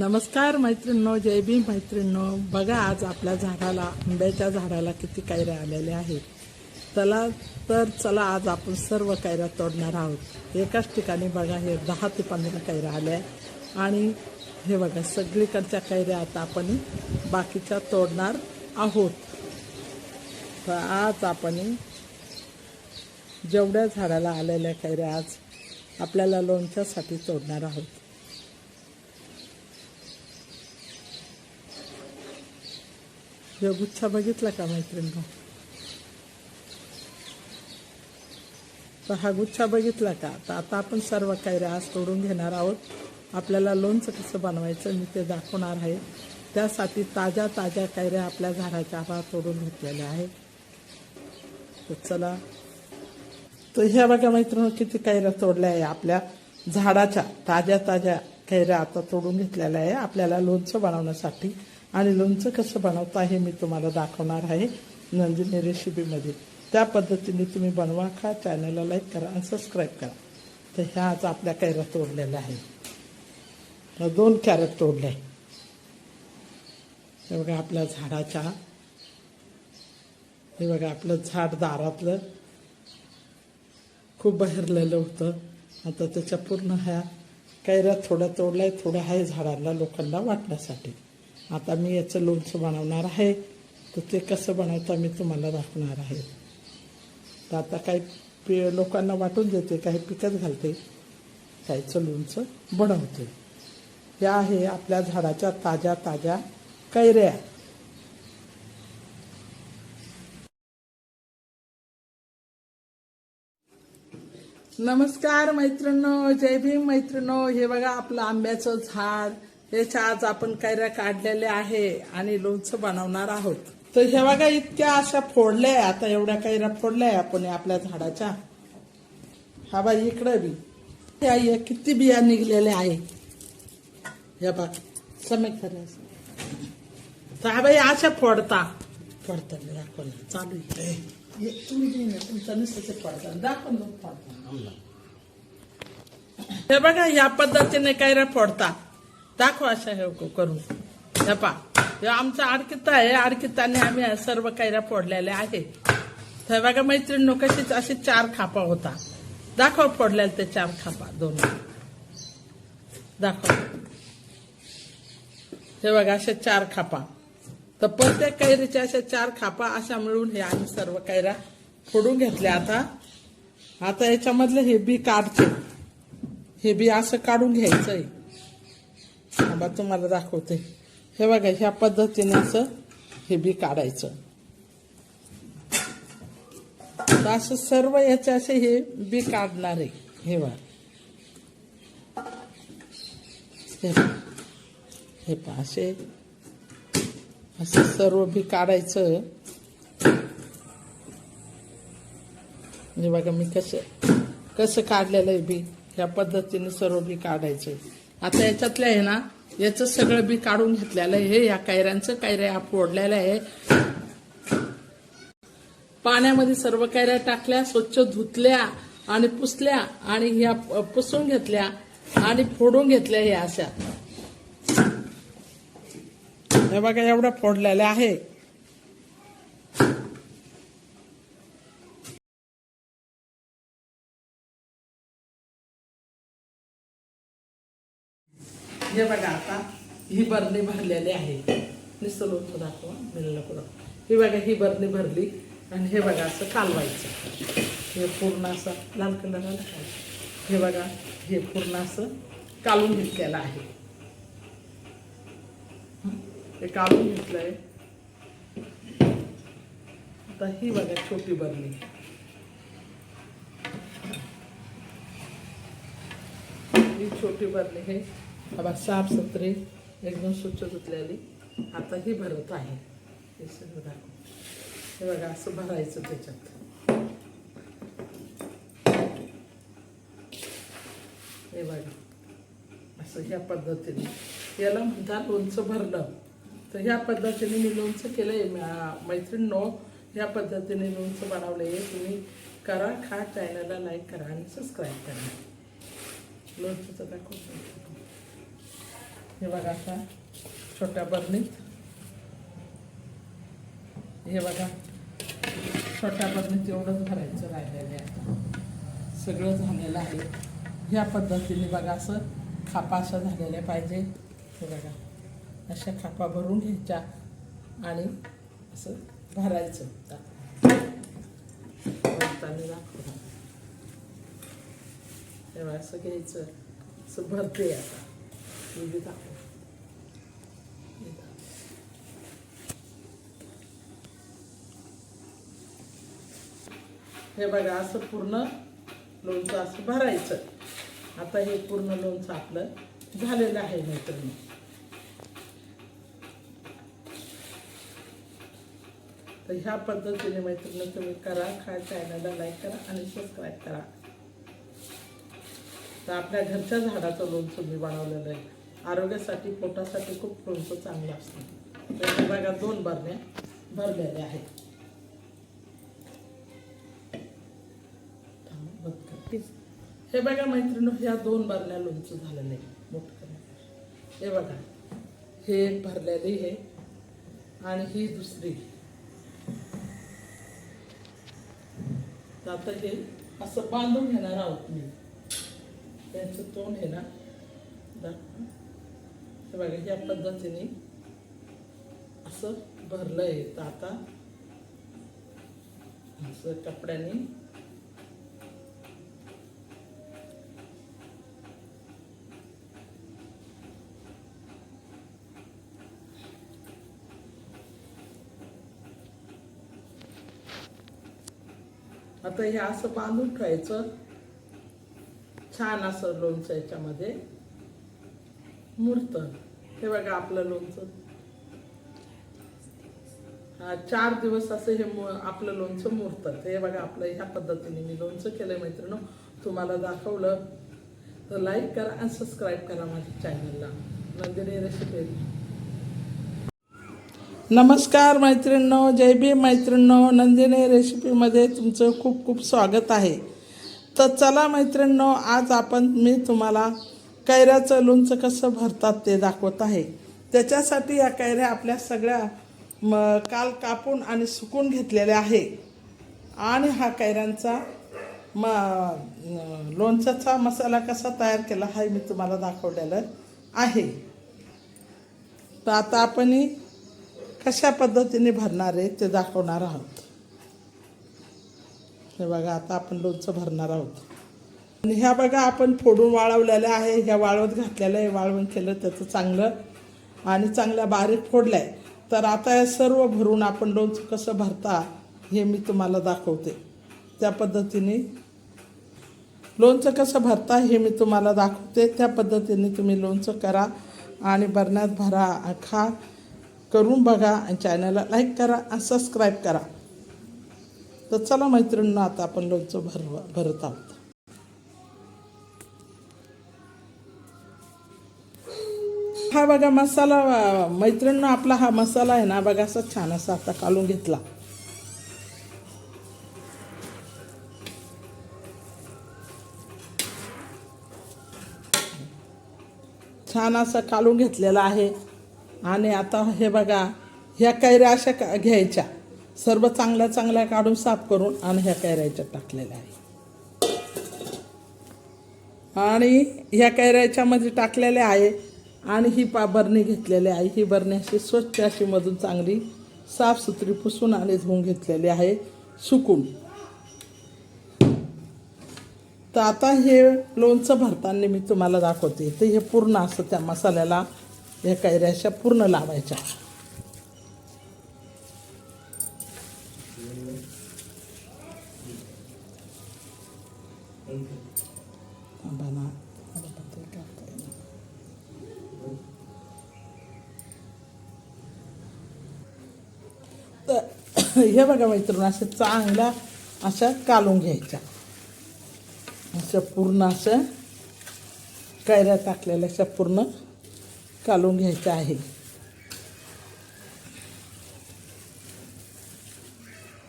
नमस्कार मैत्रिणींनो जय भीम मैत्रिणींनो. बघा आज आपल्या झाडाला आंब्याच्या झाडाला किती कैऱ्या आलेल्या आहेत. चला तर चला आज आपण सर्व कैऱ्या तोडणार आहोत. एकाच ठिकाणी बघा हे दहा ते पंधरा कैऱ्या आल्या आणि हे बघा सगळीकडच्या कैऱ्या आता आपण बाकीच्या तोडणार आहोत. तर आज आपण जेवढ्या झाडाला आलेल्या कैऱ्या आज आपल्याला लोणच्यासाठी तोडणार आहोत. हे गुच्छा बघितला का मैत्रिणी तर हा गुच्छा बघितला का? तर आता आपण सर्व कैऱ्या आज तोडून घेणार आहोत. आपल्याला लोणचं कसं बनवायचं मी ते दाखवणार आहे. त्यासाठी ताज्या ताज्या कैऱ्या आपल्या झाडाच्या आता तोडून घेतलेल्या आहेत तर चला. तर ह्या बघा मैत्रिणी किती कैऱ्या तोडल्या आहे आपल्या झाडाच्या. ताज्या ताज्या कैऱ्या आता तोडून घेतलेल्या आहे आपल्याला लोणचं बनवण्यासाठी. आणि लोणचं कसं बनवता हे मी तुम्हाला दाखवणार आहे नंदिनी रेसिपीमध्ये. त्या पद्धतीने तुम्ही बनवा खा चॅनलला लाईक करा आणि सबस्क्राईब करा. तर ह्या आज आपल्या कैऱ्या तोडलेल्या आहे दोन कॅरेट तोडले आहे हे बघा आपल्या झाडाच्या. हे बघा आपलं झाड दारातलं. खूप बहरलेलं होतं. आता त्याच्या पूर्ण ह्या कैऱ्या थोड्या तोडल्या थोड्या आहे झाडाला लोकांना वाटण्यासाठी. आता मी याचं लोणचं बनवणार आहे. तर ते कसं बनवता मी तुम्हाला दाखवणार आहे. तर आता काही पि लोकांना वाटून देते काही पिकत घालते. काहीचं लोणचं बनवते. या आहे आपल्या झाडाच्या ताज्या ताज्या कैऱ्या. नमस्कार मैत्रिणो जय भीम मैत्रिणो हे बघा आपलं आंब्याचं झाड. याच्या आज आपण कैऱ्या काढलेल्या आहे आणि लोणचं बनवणार आहोत. तर हे बघा इतक्या अशा फोडल्या आता एवढ्या कैऱ्या फोडल्या आपण आपल्या झाडाच्या. हा बाई इकडे बी. हे किती बिया निघलेल्या आहे हे बघ समेक करायचं तर हा बाई अशा फोडता. फोडता मी चालू तुम्ही तुमचं नुसतं फोडता. दाखवून फोडता. हे बघा या पद्धतीने कैऱ्या फोडता. दाखव अशा हे करून. हे पा हे आमचा आडकिता आहे. आडकिताने आम्ही सर्व कैऱ्या फोडलेल्या आहे तर बघा मैत्रिणी कशीच असे चार खापा होता. दाखव फोडलेल्या ते चार खापा दोन. दाखव. हे बघा असे चार खापा. तर प्रत्येक कैरीच्या अशा चार खापा अशा मिळून हे आम्ही सर्व कैऱ्या फोडून घेतल्या आता. आता याच्यामधलं हे बी काढचे हे बी असं काढून घ्यायचंय. थांबा तुम्हाला दाखवते. हे बघा ह्या पद्धतीने असं हे बी काढायचं. तर असं सर्व याचे असे हे बी काढणार आहे. हे बघा. हे असे. असं सर्व बी काढायचं. हे बघा मी कसं कसं काढलेलं आहे बी? ह्या पद्धतीने सर्व बी काढायचं. आता याच्यातलं आहे ना याचं सगळं बी काढून घेतलेलं आहे. हे या कायऱ्यांचं कायऱ्या फोडलेलं आहे. पाण्यामध्ये सर्व कायऱ्या टाकल्या स्वच्छ धुतल्या आणि पुसल्या आणि ह्या पुसून घेतल्या आणि फोडून घेतल्या ह्या अशा. हे बघा एवढ्या फोडलेल्या आहे. हे बघा आता ही बरणी भरलेली आहे. नुसतं लोणचं दाखवा मिळलं कुठं ही बघा ही बरणी भरली आणि हे बघा असं कालवायचं. हे पूर्ण असं लाल कलर आला हे बघा हे पूर्ण असं कालून घेतलेलं आहे. हे? हे घेतलं घेतलंय. आता ही बघा छोटी बरणी. ही छोटी बरणी हे बाबा साफ सुथरी एकदम स्वच्छ धुतलेली आता ही भरत आहे. हे सगळं दाखव. हे बघा असं भरायचं त्याच्यात. हे बघा असं ह्या पद्धतीने. याला म्हणतात लोणचं भरलं तर ह्या पद्धतीने मी लोणचं केलं आहे मैत्रिणींनो ह्या पद्धतीने लोणचं बनवलं आहे तुम्ही करा खा चॅनलला लाईक करा आणि सबस्क्राईब करा. लोणचं दाखवतो. हे बघा आता छोट्या बरणीत. हे बघा छोट्या बरणीत एवढंच भरायचं राहिलेलं आहे आता. सगळं झालेलं आहे. ह्या पद्धतीने बघा असं खापा अशा झालेल्या पाहिजे. हे बघा अशा खापा भरून घ्यायच्या आणि असं भरायचं भरताना दाखवलं तेव्हा असं घ्यायचं असं भरते आता. मी दाखव हे दाखव. हे बघा असं पूर्ण लोणचं असं भरायचं. आता हे पूर्ण लोणचं आपलं झालेलं आहे मैत्रिणी. तर ह्या पद्धतीने मैत्रिणी तुम्ही करा खा चॅनलला लाईक करा आणि सबस्क्राईब करा. तर आपल्या घरच्या झाडाचं लोणचं मी बनवलेलं आहे. आरोग्यासाठी पोटासाठी खूप लोणचं चांगलं असतं. तर हे बघा दोन भरण्या भरलेल्या आहेत. बंद हे बघा मैत्रिणी ह्या दोन बारल्या लोणचं झालेलं आहे मोठं हे बघा हे एक भरलेली आहे आणि ही दुसरी. आता हे असं बांधून घेणार आहोत मी. त्यांचं तोंड हे ना हे बघा ह्या पद्धतीने असं भरलं आहे तर आता असं कपड्याने आता हे असं बांधून ठेवायचं. छान असं लोणचं याच्यामध्ये. मुरतं. हे बघा आपलं लोणचं. हा चार दिवस असं हे आपलं लोणचं मुरतं. हे बघा आपलं ह्या पद्धतीने मी लोणचं केलंय मैत्रिणी. तुम्हाला दाखवलं. तर लाईक करा आणि सबस्क्राईब करा माझ्या चॅनलला नंदिनी रेसिपी. नमस्कार मैत्रिणींनो जय भीम मैत्रिणींनो नंदिनी रेसिपीमध्ये तुमचं खूप खूप स्वागत आहे. तर चला मैत्रिणींनो आज आपण मी तुम्हाला कैऱ्याचं लोणचं कसं भरतात ते दाखवत आहे. त्याच्यासाठी या कैऱ्या आपल्या सगळ्या म काल कापून आणि सुकून घेतलेल्या आहे. आणि हा कैऱ्यांचा म लोणचाचा लोणच्याचा मसाला कसा तयार केला हा मी तुम्हाला दाखवलेलं आहे. तर आता आपण कशा पद्धतीने भरणार आहे ते दाखवणार आहोत. हे बघा आता आपण लोणचं भरणार आहोत. आणि ह्या बघा आपण फोडून वाळवलेल्या आहे. ह्या वाळवत घातलेलं आहे. वाळवण केलं त्याचं चांगलं. आणि चांगल्या बारीक फोडलं आहे तर आता हे सर्व भरून आपण लोणचं कसं भरता हे मी तुम्हाला दाखवते. त्या पद्धतीने लोणचं कसं भरता हे मी तुम्हाला दाखवते. त्या पद्धतीने तुम्ही लोणचं करा आणि बरण्यात भरा खा. करून बघा आणि चॅनलला लाईक करा आणि सबस्क्राईब करा. तर चला मैत्रिणींना आता आपण लोणचं भरव भरत आहोत. हा बघा मसाला मैत्रिणीनं आपला हा मसाला आहे ना बघा असा छान असा आता काढून घेतला. छान असं काढून घेतलेला आहे. आणि आता हे बघा ह्या कैऱ्या अशा का घ्यायच्या. सर्व चांगल्या चांगल्या काढून साफ करून आणि ह्या कैऱ्याच्या टाकलेल्या आहे आणि ह्या कैऱ्याच्यामध्ये टाकलेल्या आहे आणि ही पा बरणी घेतलेली आहे. ही बरणी अशी स्वच्छ अशी मधून चांगली साफसुथरी पुसून आणि धुवून घेतलेली आहे. सुकून. तर आता हे लोणचं भरताना मी तुम्हाला दाखवते. तर हे पूर्ण असं त्या मसाल्याला या कैऱ्याशा पूर्ण लावायच्या. तर हे बघा मैत्रीण असं चांगला अशा कालून घ्यायच्या. असं पूर्ण असं कैऱ्या टाकलेल्या अशा पूर्ण कालून घ्यायचं आहे.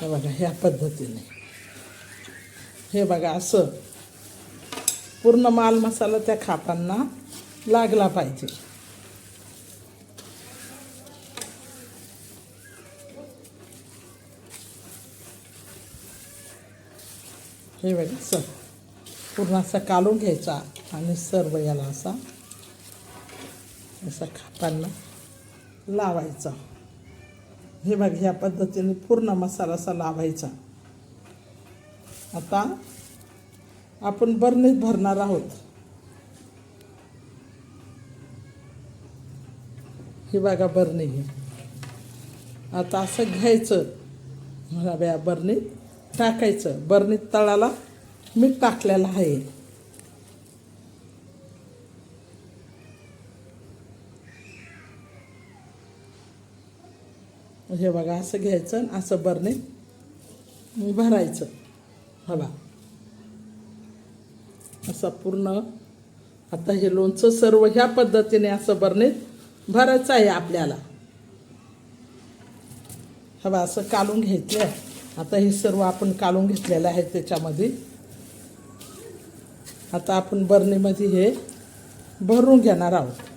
हे बघा ह्या पद्धतीने. हे बघा असं. पूर्ण माल मसाला त्या खापांना लागला पाहिजे. हे बघा सर. पूर्ण असा कालून घ्यायचा आणि सर्व याला असा असा खापांना लावायचा. हे बघ ह्या पद्धतीने पूर्ण मसाला असा लावायचा. आता आपण बरणीत भरणार आहोत. ही बघा बरणी. ही आता असं घ्यायचं. रव्या बरणीत टाकायचं. बरणीत तळाला मीठ टाकलेलं आहे. हे बघा असं घ्यायचं आणि असं बरणे भरायचं. हवा असा पूर्ण आता हे लोणचं सर्व ह्या पद्धतीने असं बरणीत भरायचं आहे आपल्याला. हवा असं कालून घ्यायचं आहे. आता हे सर्व आपण कालून घेतलेलं आहे त्याच्यामध्ये. आता आपण बरणीमध्ये हे भरून घेणार आहोत.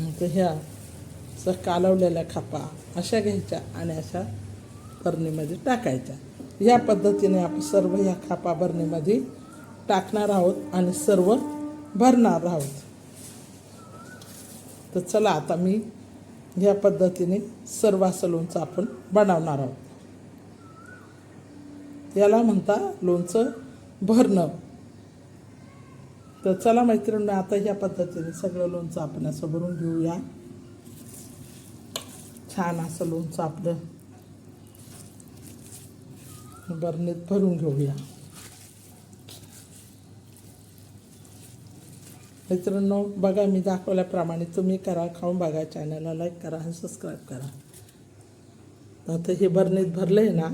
म्हणजे ह्या असं कालवलेल्या खापा अशा घ्यायच्या आणि अशा बरणीमध्ये टाकायच्या. या पद्धतीने आपण सर्व ह्या खापा बरणीमध्ये टाकणार आहोत आणि सर्व भरणार आहोत. तर चला आता मी ह्या पद्धतीने सर्व असं लोणचं आपण बनवणार आहोत. याला म्हणता लोणचं भरणं. तर चला मैत्रिणी आता ह्या पद्धतीने सगळं लोणचं आपण असं भरून घेऊया. छान असं लोणचं आपलं बरणीत भरून घेऊया. मित्रांनो बघा मी दाखवल्याप्रमाणे तुम्ही करा खाऊन बघा चॅनलला लाईक करा आणि सबस्क्राईब करा. आता हे बरणीत भरलं आहे ना?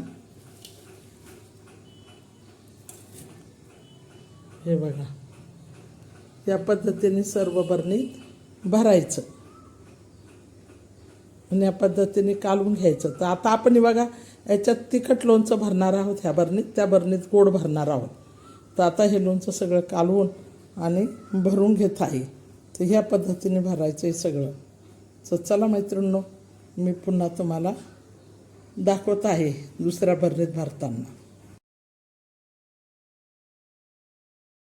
हे बघा. या पद्धतीने सर्व बरणीत भरायचं. आणि या पद्धतीने कालवून घ्यायचं. तर आता आपण बघा याच्यात तिखट लोणचं भरणार आहोत ह्या बरणीत. त्या बरणीत गोड भरणार आहोत. तर आता हे लोणचं सगळं कालवून आणि भरून घेत आहे. तर ह्या पद्धतीने भरायचं आहे सगळं. तर चला मैत्रिणींनो मी पुन्हा तुम्हाला दाखवत आहे दुसऱ्या बरणीत भरताना.